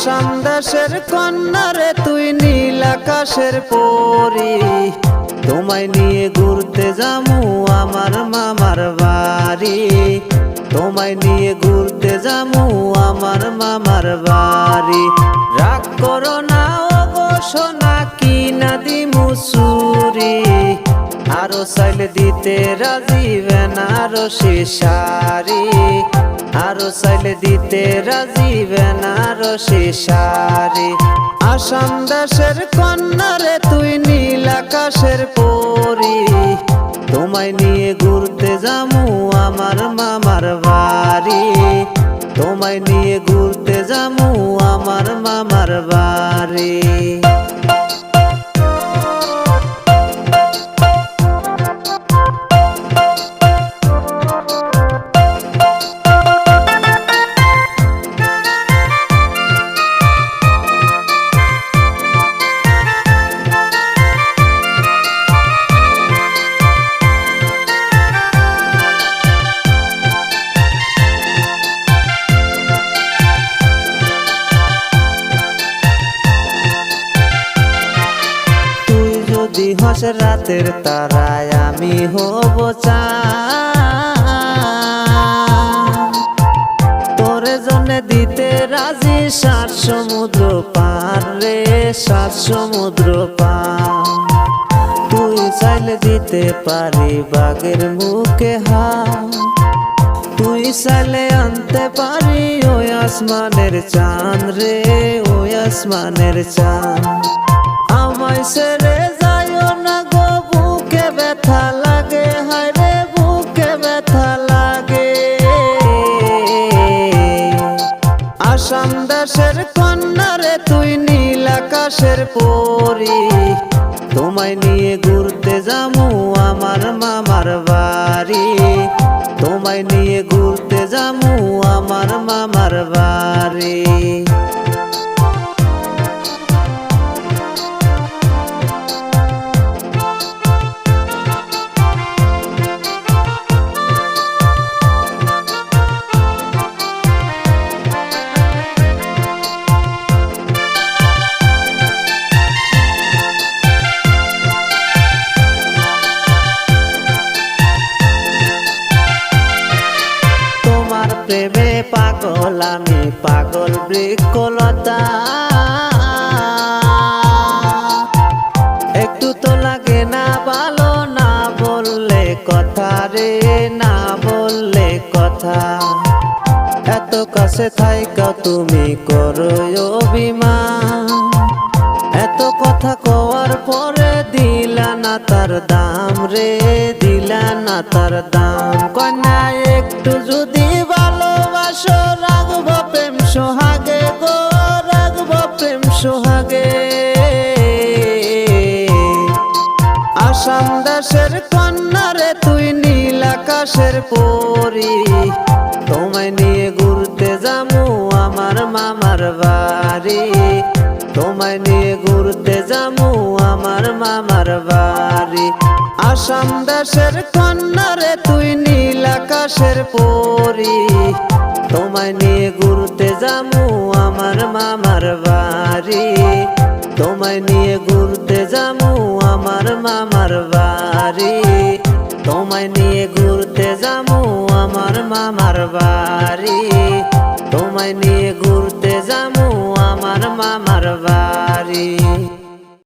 দেশের কন্যারে তুই নীল আকাশের পরি। তোমায় নিয়ে ঘুরতে যামু আমার মামার বাড়ি। তোমায় নিয়ে ঘুরতে যামু আমার মামার বাড়ি। রাগ করো না অবশ্য কি না দিমু সুরি আরও চাইলে দিতে রাজি বেনারসি শাড়ি আরও চাইলে দিতে রাজি বেনারসি শাড়ি আসাম দেশের কন্যারে তুই নীল আকাশের পরি। তোমায় নিয়ে ঘুরতে যামু আমার মামার বাড়ি। তোমায় নিয়ে ঘুরতে যামু আমার মামার বাড়ি। রাতের তারায় আমি হব। তোরে জন্য দিতে রাজি সাত সমুদ্র পার রে, সাত সমুদ্র পার। তুই চাইলে দিতে পারি বাঘের মুখে হা তুই চাইলে আনতে পারি ওই আসমানের চাঁদ রে, ওই আসমানের চাঁদ। আমায় ছেড়ে দেশের কন্যারে তুই নীল আকাশের পরি। তোমায় নিয়ে ঘুরতে যামু আমার মামার বাড়ি। তোমায় নিয়ে ঘুরতে যামু আমার মামার বাড়ি। প্রেমে পাগল, আমি পাগল বৃক্ষলতা। একটু তো লাগে না ভালো, না বললে কথা রে, না বললে কথা। এত কাছে থাইকা তুমি করো অভিমান। এত কথা কওয়ার পরে দিলা না তার দাম রে, দিলা না তার দাম। কন্যা, একটু যদি ভালোবাসো রাখব প্রেম আসাম দেশের কন্যারে তুই নীল আকাশের পরি। তোমায় নিয়ে ঘুরতে যামু আমার মামার বাড়ি। তোমায় নিয়ে ঘুরতে যামু আমার মামার বাড়ি। আসাম দেশের কন্যারে তুই নীল আকাশের পরি তোমায় নিয়ে ঘুরতে যামু আমার মামার বাড়ি। তোমায় নিয়ে ঘুরতে যামু আমার মামার বাড়ি। তোমায় নিয়ে ঘুরতে যামু আমার মামার বাড়ি। তোমায় নিয়ে ঘুরতে যামু আমার মামার বাড়ি।